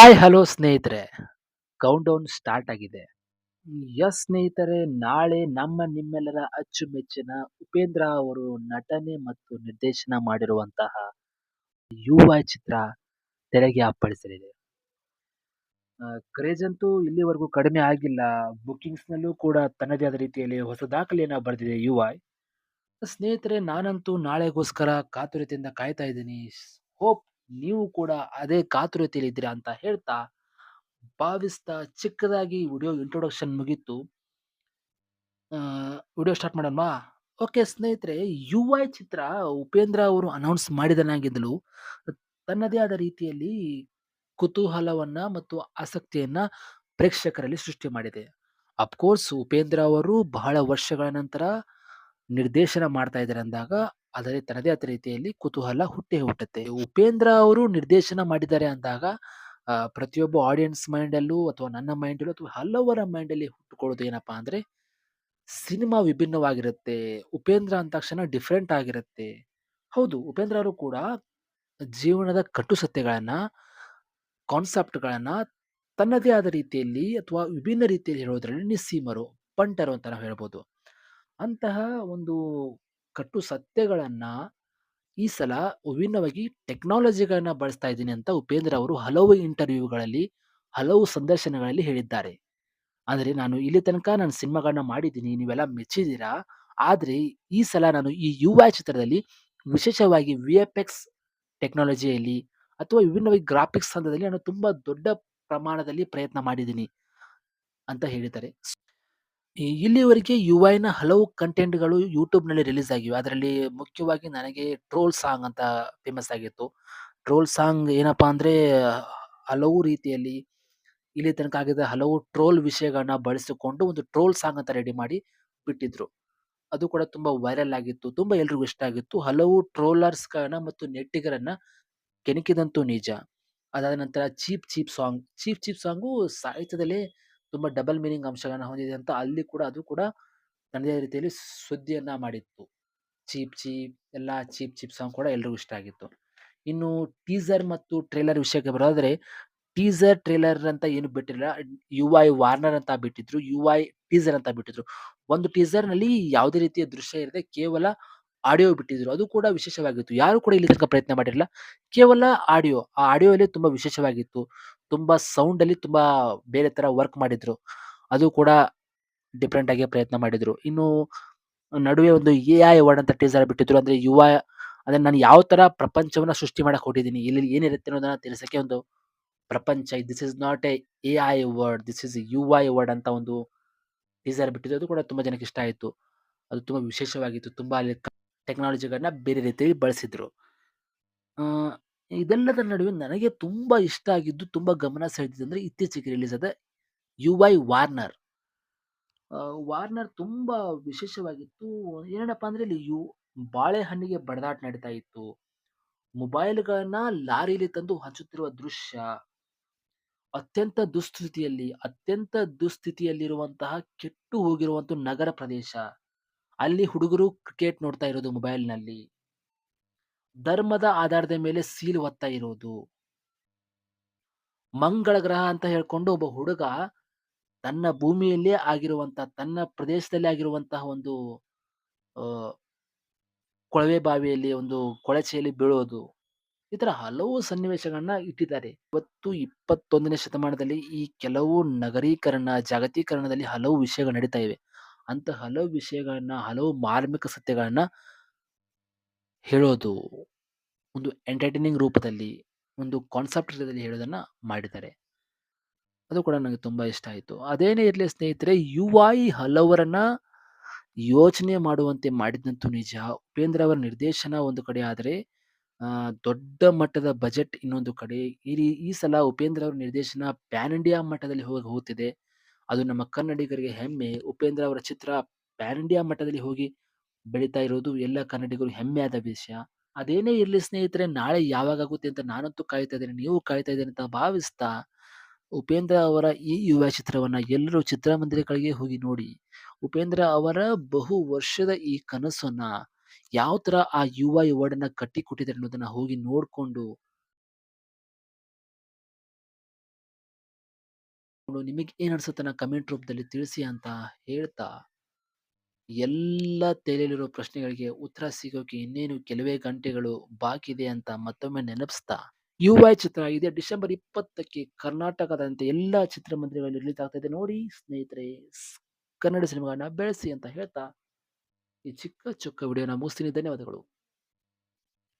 Hi, hello ಸ್ನೇಹಿತರೆ. Count down start ಆಗಿದೆ. Yes ಸ್ನೇಹಿತರೆ, ನಾಳೆ ನಮ್ಮ ನಿಮ್ಮೆಲ್ಲರ ಅಚ್ಚುಮೆಚ್ಚಿನ ಉಪೇಂದ್ರ ಅವರು ನಟನೆ ಮತ್ತು ನಿರ್ದೇಶನ ಮಾಡಿರುವಂತಹ ಯುವ ಚಿತ್ರ ತೆರೆಗೆ ಅಪ್ಪಳಿಸಲಿದೆ. ಕ್ರೇಜ್ ಅಂತೂ ಇಲ್ಲಿವರೆಗೂ ಕಡಿಮೆ ಆಗಿಲ್ಲ. ಬುಕಿಂಗ್ಸ್ ನಲ್ಲೂ ಕೂಡ ತನ್ನದೇ ಆದ ರೀತಿಯಲ್ಲಿ ಹೊಸ ದಾಖಲೆಯನ್ನ ಬರೆದಿದೆ ಯುವ. ಸ್ನೇಹಿತರೆ, ನಾನಂತೂ ನಾಳೆಗೋಸ್ಕರ ಕಾತುರತೆಯಿಂದ ಕಾಯ್ತಾ ಇದ್ದೀನಿ. ಹೋಪ್ ನೀವು ಕೂಡ ಅದೇ ಕಾತುರತೆಯಲ್ಲಿ ಇದ್ದೀರಾ ಅಂತ ಹೇಳ್ತಾ ಭಾವಿಸ್ತಾ ಚಿಕ್ಕದಾಗಿ ವಿಡಿಯೋ ಇಂಟ್ರೊಡಕ್ಷನ್ ಮುಗೀತು. ವಿಡಿಯೋ ಸ್ಟಾರ್ಟ್ ಮಾಡೋಣವಾ? ಓಕೆ ಸ್ನೇಹಿತರೆ ಯು ಐ ಚಿತ್ರ ಉಪೇಂದ್ರ ಅವರು ಅನೌನ್ಸ್ ಮಾಡಿದನಾಗಿದ್ದಲು ತನ್ನದೇ ಆದ ರೀತಿಯಲ್ಲಿ ಕುತೂಹಲವನ್ನ ಮತ್ತು ಆಸಕ್ತಿಯನ್ನ ಪ್ರೇಕ್ಷಕರಲ್ಲಿ ಸೃಷ್ಟಿ ಮಾಡಿದೆ. ಅಫ್ಕೋರ್ಸ್ ಉಪೇಂದ್ರ ಅವರು ಬಹಳ ವರ್ಷಗಳ ನಂತರ ನಿರ್ದೇಶನ ಮಾಡ್ತಾ ಇದ್ದಾರೆ ಅಂದಾಗ ಅದರಲ್ಲಿ ತನ್ನದೇ ಆದ ರೀತಿಯಲ್ಲಿ ಕುತೂಹಲ ಹುಟ್ಟೇ ಹುಟ್ಟುತ್ತೆ ಉಪೇಂದ್ರ ಅವರು ನಿರ್ದೇಶನ ಮಾಡಿದ್ದಾರೆ ಅಂದಾಗ ಪ್ರತಿಯೊಬ್ಬ ಆಡಿಯನ್ಸ್ ಮೈಂಡಲ್ಲೂ ಅಥವಾ ನನ್ನ ಮೈಂಡ್ ಅಲ್ಲೂ ಅಥವಾ ಹಲವರ ಮೈಂಡ್ ಅಲ್ಲಿ ಹುಟ್ಟುಕೊಳ್ಳೋದು ಏನಪ್ಪಾ ಅಂದ್ರೆ, ಸಿನಿಮಾ ವಿಭಿನ್ನವಾಗಿರುತ್ತೆ. ಉಪೇಂದ್ರ ಅಂದ ತಕ್ಷಣ ಡಿಫ್ರೆಂಟ್ ಆಗಿರುತ್ತೆ. ಹೌದು, ಉಪೇಂದ್ರ ಅವರು ಕೂಡ ಜೀವನದ ಕಟ್ಟು ಸತ್ಯಗಳನ್ನ ಕಾನ್ಸೆಪ್ಟ್ಗಳನ್ನು ತನ್ನದೇ ಆದ ರೀತಿಯಲ್ಲಿ ಅಥವಾ ವಿಭಿನ್ನ ರೀತಿಯಲ್ಲಿ ಹೇಳೋದ್ರಲ್ಲಿ ನಿಸ್ಸೀಮರು, ಪಂಟರು ಅಂತ ನಾವು ಹೇಳ್ಬೋದು. ಅಂತಹ ಒಂದು ಕಟ್ಟು ಸತ್ಯಗಳನ್ನ ಈ ಸಲ ವಿಭಿನ್ನವಾಗಿ ಟೆಕ್ನಾಲಜಿಗಳನ್ನ ಬಳಸ್ತಾ ಇದ್ದೀನಿ ಅಂತ ಉಪೇಂದ್ರ ಅವರು ಹಲವು ಇಂಟರ್ವ್ಯೂಗಳಲ್ಲಿ, ಹಲವು ಸಂದರ್ಶನಗಳಲ್ಲಿ ಹೇಳಿದ್ದಾರೆ. ಆದರೆ ನಾನು ಇಲ್ಲಿ ತನಕ ನಾನು ಸಿನಿಮಾಗಳನ್ನ ಮಾಡಿದ್ದೀನಿ, ನೀವೆಲ್ಲ ಮೆಚ್ಚಿದ್ದೀರಾ? ಆದರೆ ಈ ಸಲ ನಾನು ಈ ಯುವ ಚಿತ್ರದಲ್ಲಿ ವಿಶೇಷವಾಗಿ ವಿ ಎಫ್ ಎಕ್ಸ್ ಟೆಕ್ನಾಲಜಿಯಲ್ಲಿ ಅಥವಾ ವಿಭಿನ್ನವಾಗಿ ಗ್ರಾಫಿಕ್ಸ್ ಹಂತದಲ್ಲಿ ನಾನು ತುಂಬಾ ದೊಡ್ಡ ಪ್ರಮಾಣದಲ್ಲಿ ಪ್ರಯತ್ನ ಮಾಡಿದ್ದೀನಿ ಅಂತ ಹೇಳಿದ್ದಾರೆ. ಇಲ್ಲಿವರೆಗೆ ಯು ಐನ ಹಲವು ಕಂಟೆಂಟ್ಗಳು ಯೂಟ್ಯೂಬ್ನಲ್ಲಿ ರಿಲೀಸ್ ಆಗಿವೆ ಅದರಲ್ಲಿ ಮುಖ್ಯವಾಗಿ ನನಗೆ ಟ್ರೋಲ್ ಸಾಂಗ್ ಅಂತ ಫೇಮಸ್ ಆಗಿತ್ತು. ಟ್ರೋಲ್ ಸಾಂಗ್ ಏನಪ್ಪಾ ಅಂದರೆ ಹಲವು ರೀತಿಯಲ್ಲಿ ಇಲ್ಲಿ ತನಕ ಆಗಿದ್ದ ಹಲವು ಟ್ರೋಲ್ ವಿಷಯಗಳನ್ನ ಬಳಸಿಕೊಂಡು ಒಂದು ಟ್ರೋಲ್ ಸಾಂಗ್ ಅಂತ ರೆಡಿ ಮಾಡಿ ಬಿಟ್ಟಿದ್ರು. ಅದು ಕೂಡ ತುಂಬ ವೈರಲ್ ಆಗಿತ್ತು. ತುಂಬ ಎಲ್ರಿಗೂ ಇಷ್ಟ ಆಗಿತ್ತು. ಹಲವು ಟ್ರೋಲರ್ಸ್ ಗಳನ್ನ ಮತ್ತು ನೆಟ್ಟಿಗರನ್ನ ಕೆಣಕಿದಂತೂ ನಿಜ. ಅದಾದ ನಂತರ cheap cheap song, cheap cheap song ಸಾಹಿತ್ಯದಲ್ಲೇ ತುಂಬಾ ಡಬಲ್ ಮೀನಿಂಗ್ ಅಂಶಗಳನ್ನು ಹೊಂದಿದೆ ಅಂತ ಅಲ್ಲಿ ಕೂಡ ಅದು ಕೂಡ ತನ್ನದೇ ರೀತಿಯಲ್ಲಿ ಸುದ್ದಿಯನ್ನ ಮಾಡಿತ್ತು. ಚೀಪ್ ಚೀಪ್ ಎಲ್ಲ ಚೀಪ್ ಚೀಪ್ ಸಾಂಗ್ ಕೂಡ ಎಲ್ರಿಗೂ ಇಷ್ಟ ಆಗಿತ್ತು. ಇನ್ನು ಟೀಸರ್ ಮತ್ತು ಟ್ರೇಲರ್ ವಿಷಯಕ್ಕೆ ಬರೋದಾದ್ರೆ ಟೀಸರ್ ಟ್ರೇಲರ್ ಅಂತ ಏನು ಬಿಟ್ಟಿಲ್ಲ. ಯು ಐ ವಾರ್ನರ್ ಅಂತ ಬಿಟ್ಟಿದ್ರು. ಯು ಐ ಟೀಸರ್ ಅಂತ ಬಿಟ್ಟಿದ್ರು. ಒಂದು ಟೀಸರ್ನಲ್ಲಿ ಯಾವುದೇ ರೀತಿಯ ದೃಶ್ಯ ಇರದೆ ಕೇವಲ ಆಡಿಯೋ ಬಿಟ್ಟಿದ್ರು. ಅದು ಕೂಡ ವಿಶೇಷವಾಗಿತ್ತು. ಯಾರು ಕೂಡ ಇಲ್ಲಿ ತನಕ ಪ್ರಯತ್ನ ಮಾಡಿರಲಿಲ್ಲ. ಕೇವಲ ಆಡಿಯೋ ಆ ಆಡಿಯೋ ಅಲ್ಲಿ ತುಂಬಾ ವಿಶೇಷವಾಗಿತ್ತು. ತುಂಬಾ ಸೌಂಡ್ ಅಲ್ಲಿ ತುಂಬಾ ಬೇರೆ ತರ ವರ್ಕ್ ಮಾಡಿದ್ರು. ಅದು ಕೂಡ ಡಿಫ್ರೆಂಟ್ ಆಗಿ ಪ್ರಯತ್ನ ಮಾಡಿದ್ರು. ಇನ್ನು ನಡುವೆ ಒಂದು ಎ ಐ ವರ್ಡ್ ಅಂತ ಟೀಸರ್ ಬಿಟ್ಟಿದ್ರು. ಅಂದ್ರೆ ಯುವ, ಅಂದ್ರೆ ನಾನು ಯಾವ ತರ ಪ್ರಪಂಚವನ್ನ ಸೃಷ್ಟಿ ಮಾಡಕ್ ಹೊಟ್ಟಿದ್ದೀನಿ ಇಲ್ಲಿ ಏನಿರುತ್ತೆ ಅನ್ನೋದನ್ನ ತಿಳಿಸಕ್ಕೆ ಒಂದು ಪ್ರಪಂಚ this is not a A I word this is U I word ಅಂತ ಒಂದು ಟೀಸರ್ ಬಿಟ್ಟಿದ್ದು ಅದು ಕೂಡ ತುಂಬಾ ಜನಕ್ಕೆ ಇಷ್ಟ ಆಯ್ತು. ಅದು ತುಂಬಾ ವಿಶೇಷವಾಗಿತ್ತು. ತುಂಬಾ ಅಲ್ಲಿ ಟೆಕ್ನಾಲಜಿಗಳನ್ನ ಬೇರೆ ರೀತಿಯಲ್ಲಿ ಬಳಸಿದ್ರು. ಇದೆಲ್ಲದರ ನಡುವೆ ನನಗೆ ತುಂಬ ಇಷ್ಟ ಆಗಿದ್ದು ತುಂಬ ಗಮನ ಸೆಳೆದಿದೆ ಅಂದ್ರೆ ಇತ್ತೀಚೆಗೆ ರಿಲೀಸ್ ಆದ ಯು ಐ ವಾರ್ನರ್ ವಾರ್ನರ್ ತುಂಬ ವಿಶೇಷವಾಗಿತ್ತು. ಏನಪ್ಪ ಅಂದ್ರೆ ಇಲ್ಲಿ ಯು, ಬಾಳೆಹಣ್ಣಿಗೆ ಬಡದಾಟ ನಡೀತಾ ಇತ್ತು. ಮೊಬೈಲ್ಗಳನ್ನ ಲಾರಿಲಿ ತಂದು ಹಂಚುತ್ತಿರುವ ದೃಶ್ಯ, ಅತ್ಯಂತ ದುಸ್ಥಿತಿಯಲ್ಲಿ, ಅತ್ಯಂತ ದುಸ್ಥಿತಿಯಲ್ಲಿರುವಂತಹ ಕೆಟ್ಟು ಹೋಗಿರುವಂತ ನಗರ ಪ್ರದೇಶ. ಅಲ್ಲಿ ಹುಡುಗರು ಕ್ರಿಕೆಟ್ ನೋಡ್ತಾ ಇರೋದು ಮೊಬೈಲ್ನಲ್ಲಿ ಧರ್ಮದ ಆಧಾರದ ಮೇಲೆ ಸೀಲ್ ಒತ್ತಾ ಇರೋದು. ಮಂಗಳ ಗ್ರಹ ಅಂತ ಹೇಳ್ಕೊಂಡು ಒಬ್ಬ ಹುಡುಗ ತನ್ನ ಭೂಮಿಯಲ್ಲೇ ಆಗಿರುವಂತ, ತನ್ನ ಪ್ರದೇಶದಲ್ಲಿ ಆಗಿರುವಂತಹ ಒಂದು ಕೊಳವೆ ಬಾವಿಯಲ್ಲಿ ಒಂದು ಕೊಳಚೆಯಲ್ಲಿ ಬೀಳೋದು. ಈ ತರ ಹಲವು ಸನ್ನಿವೇಶಗಳನ್ನ ಇಟ್ಟಿದ್ದಾರೆ. ಇವತ್ತು ಇಪ್ಪತ್ತೊಂದನೇ ಶತಮಾನದಲ್ಲಿ ಈ ಕೆಲವು ನಗರೀಕರಣ, ಜಾಗತೀಕರಣದಲ್ಲಿ ಹಲವು ವಿಷಯಗಳು ನಡೀತಾ ಇವೆ. ಅಂತ ಹಲವು ವಿಷಯಗಳನ್ನ, ಹಲವು ಮಾರ್ಮಿಕ ಸತ್ಯಗಳನ್ನ ಹೇಳೋದು ಒಂದು ಎಂಟರ್ಟೈನಿಂಗ್ ರೂಪದಲ್ಲಿ, ಒಂದು ಕಾನ್ಸೆಪ್ಟ್ ರೂಪದಲ್ಲಿ ಹೇಳೋದನ್ನ ಮಾಡಿದ್ದಾರೆ ಅದು ಕೂಡ ನನಗೆ ತುಂಬಾ ಇಷ್ಟ ಆಯಿತು. ಅದೇನೇ ಇರಲಿ ಸ್ನೇಹಿತರೆ ಯು ಐ ಹಲವರನ್ನ ಯೋಚನೆ ಮಾಡುವಂತೆ ಮಾಡಿದಂತೂ ನಿಜ ಉಪೇಂದ್ರ ಅವರ ನಿರ್ದೇಶನ ಒಂದು ಕಡೆ ಆದರೆ ದೊಡ್ಡ ಮಟ್ಟದ ಬಜೆಟ್ ಇನ್ನೊಂದು ಕಡೆ ಈ ಈ ಸಲ ಉಪೇಂದ್ರ ಅವರ ನಿರ್ದೇಶನ ಪ್ಯಾನ್ ಇಂಡಿಯಾ ಮಟ್ಟದಲ್ಲಿ ಹೋಗಿ ಹೋಗುತ್ತಿದೆ. ಅದು ನಮ್ಮ ಕನ್ನಡಿಗರಿಗೆ ಹೆಮ್ಮೆ ಉಪೇಂದ್ರ ಅವರ ಚಿತ್ರ ಪ್ಯಾನ್ ಇಂಡಿಯಾ ಮಟ್ಟದಲ್ಲಿ ಹೋಗಿ ಬೆಳೀತಾ ಇರೋದು ಎಲ್ಲ ಕನ್ನಡಿಗರು ಹೆಮ್ಮೆ ಆದ ವಿಷಯ. ಅದೇನೇ ಇರಲಿ ಸ್ನೇಹಿತರೆ, ನಾಳೆ ಯಾವಾಗ ಆಗುತ್ತೆ ಅಂತ ನಾನಂತೂ ಕಾಯ್ತಾ ಇದ್ದೇನೆ, ನೀವು ಕಾಯ್ತಾ ಇದ್ದೇನೆ ಅಂತ ಭಾವಿಸ್ತಾ ಉಪೇಂದ್ರ ಅವರ ಈ ಯುವ ಚಿತ್ರವನ್ನ ಎಲ್ಲರೂ ಚಿತ್ರಮಂದಿರಗಳಿಗೆ ಹೋಗಿ ನೋಡಿ. ಉಪೇಂದ್ರ ಅವರ ಬಹು ವರ್ಷದ ಈ ಕನಸನ್ನ ಯಾವ ತರ ಆ ಯುವ ಯುವಡನ್ನ ಕಟ್ಟಿ ಕೊಟ್ಟಿದ್ದಾರೆ ಅನ್ನೋದನ್ನ ಹೋಗಿ ನೋಡ್ಕೊಂಡು ನಿಮಗೆ ಏನ್ ಅನ್ಸುತ್ತೆ ಕಮೆಂಟ್ ರೂಪದಲ್ಲಿ ತಿಳಿಸಿ ಅಂತ ಹೇಳ್ತಾ ಎಲ್ಲ ತಲೆಯಲ್ಲಿರೋ ಪ್ರಶ್ನೆಗಳಿಗೆ ಉತ್ತರ ಸಿಗೋಕೆ ಇನ್ನೇನು ಕೆಲವೇ ಗಂಟೆಗಳು ಬಾಕಿ ಇದೆ ಅಂತ ಮತ್ತೊಮ್ಮೆ ನೆನಪಿಸ್ತಾ? ಯುವೈ ಚಿತ್ರ ಇದೆ. ಡಿಸೆಂಬರ್ 20ಕ್ಕೆ ಕರ್ನಾಟಕದಂತೆ ಎಲ್ಲ ಚಿತ್ರಮಂದಿರಗಳಲ್ಲಿ ರಿಲೀಸ್ ಆಗ್ತಾ ಇದೆ. ನೋಡಿ ಸ್ನೇಹಿತರೆ ಕನ್ನಡ ಸಿನಿಮಾಗಳನ್ನ ಬೆಳೆಸಿ ಅಂತ ಹೇಳ್ತಾ ಈ ಚಿಕ್ಕ ಚೊಕ್ಕ ವಿಡಿಯೋನ ಮುಗಿಸ್ತೀನಿ. ಧನ್ಯವಾದಗಳು.